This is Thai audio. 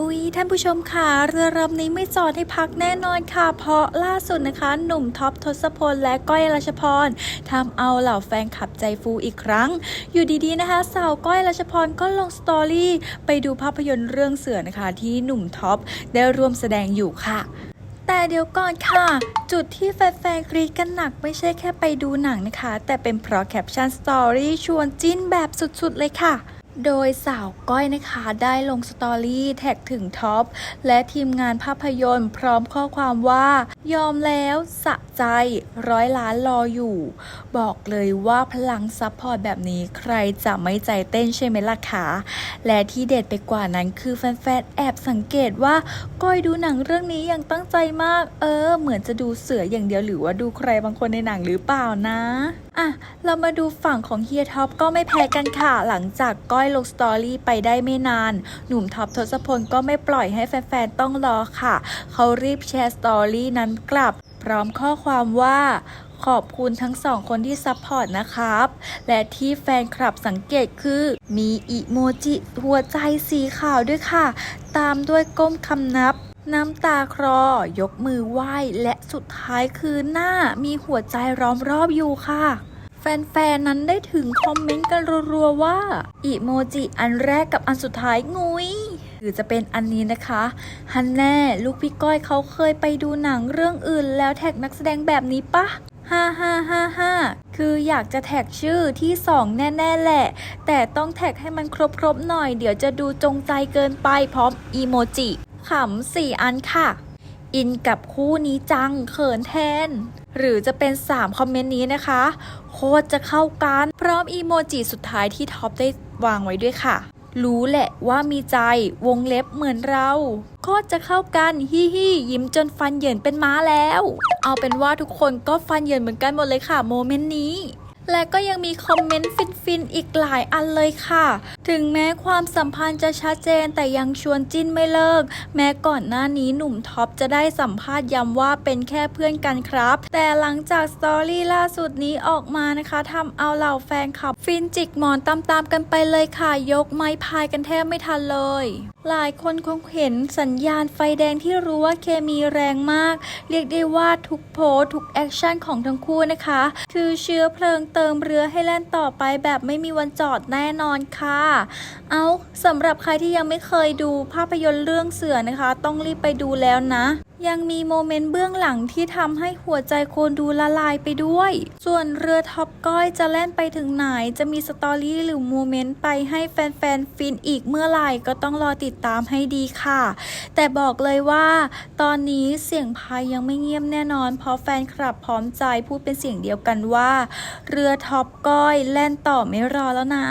อุ๊ย ท่านผู้ชมค่ะ เรือลำนี้ไม่จอดให้พักแน่นอนค่ะ เพราะล่าสุดนะคะ หนุ่มท็อปทศพลและก้อยรัชพรทำเอาเหล่าแฟนคลับใจฟูอีกครั้ง อยู่ดีๆนะคะสาวก้อยรัชพรก็ลงสตอรี่ไปดูภาพยนตร์เรื่องเสือนะคะ ที่หนุ่มท็อปได้ร่วมแสดงอยู่ค่ะแต่เดี๋ยวก่อนค่ะ จุดที่แฟนๆกรีดกันหนักไม่ใช่แค่ไปดูหนังนะคะ แต่เป็นเพราะแคปชั่นสตอรี่ชวนจิ้นแบบสุดๆเลยค่ะ โดยสาวก้อยนะคะได้ลงสตอรี่แท็กถึงท็อป และทีมงานภาพยนตร์พร้อมข้อความว่า ยอมแล้วสะใจร้อยล้านรออยู่ บอกเลยว่าพลังซัพพอร์ตแบบนี้ใครจะไม่ใจเต้นใช่ไหมล่ะคะและที่เด็ดไปกว่านั้นคือแฟนๆแอบสังเกตว่า ก้อยดูหนังเรื่องนี้อย่างตั้งใจมาก เออ เหมือนจะดูเสืออย่างเดียวหรือว่าดูใครบางคนในหนังหรือเปล่านะ อะ เรามาดูฝั่งของเฮียท็อปก็ไม่แพ้กันค่ะ หลังจากก้อยลงสตอรี่ไปได้ไม่นาน หนุ่มท็อปทศพลก็ไม่ปล่อยให้แฟนๆ ต้องรอค่ะ เขารีบแชร์สตอรี่นั้นกลับ พร้อมข้อความว่าขอบคุณทั้งสองคนที่ซัพพอร์ตนะครับ และที่แฟนคลับสังเกตคือ มีอีโมจิหัวใจสีขาวด้วยค่ะ ตามด้วยก้มคำนับ น้ำตาคลอยกมือไหว้และสุดท้ายคือหน้ามีหัวใจล้อมรอบอยู่ค่ะ แฟนๆ นั้นได้ถึงคอมเมนต์กันรัวๆว่า อีโมจิอันแรกกับอันสุดท้ายงุยหรือจะเป็นอันนี้นะคะฮันแน่ลูกพี่ก้อยเขาเคยไปดูหนังเรื่องอื่น แล้วแท็กนักแสดงแบบนี้ปะฮ่าฮ่าฮ่าฮ่าคืออยากจะแท็กชื่อที่สองแน่ ๆ แหละ แต่ต้องแท็กให้มันครบ ๆ หน่อย เดี๋ยวจะดูจงใจเกินไปพร้อมอีโมจิ ขำสี่อันค่ะ อินกับคู่นี้จังเขินแทน หรือจะเป็น 3 คอมเมนต์นี้นะคะ โคตรจะเข้ากัน พร้อมอีโมจิสุดท้ายที่ท็อปได้วางไว้ด้วยค่ะ รู้แหละว่ามีใจวงเล็บเหมือนเรา โคตรจะเข้ากันฮิฮิยิ้มจนฟันเหยินเป็นม้าแล้ว เอาเป็นว่าทุกคนก็ฟันเหยินเหมือนกันหมดเลยค่ะโมเมนต์นี้ และก็ยังมีคอมเมนต์ฟินๆอีกหลายอันเลยค่ะ ถึงแม้ความสัมพันธ์จะชัดเจนแต่ยังชวนจิ้นไม่เลิก แม้ก่อนหน้านี้หนุ่มท็อปจะได้สัมภาษณ์ย้ำว่าเป็นแค่เพื่อนกันครับ แต่หลังจากสตอรี่ล่าสุดนี้ออกมานะคะทำเอาเหล่าแฟนคลับฟินจิกหมอนตามๆกันไปเลยค่ะ ยกไม้พายกันแทบไม่ทันเลย หลายคนคงเห็นสัญญาณไฟแดงที่รู้ว่าเคมีแรงมาก เรียกได้ว่าทุกโพสทุกแอคชั่นของทั้งคู่นะคะ คือเชื้อเพลิงเติมเรือให้แล่นต่อไปแบบไม่มีวันจอดแน่นอนค่ะ เอาสำหรับใครที่ยังไม่เคยดูภาพยนตร์เรื่องเสือนะคะ ต้องรีบไปดูแล้วนะ ยังมีโมเมนต์เบื้องหลังที่ทำให้หัวใจคนดูละลายไปด้วย ส่วนเรือท็อปก้อยจะแล่นไปถึงไหน จะมีสตอรี่หรือโมเมนต์ไปให้แฟนๆ ฟินอีกเมื่อไหร่ก็ต้องรอติดตามให้ดีค่ะ แต่บอกเลยว่า ตอนนี้เสียงพายยังไม่เงียบแน่นอน เพราะแฟนคลับพร้อมใจพูดเป็นเสียงเดียวกันว่า เรือท็อปก้อยแล่นต่อไม่รอแล้วนะ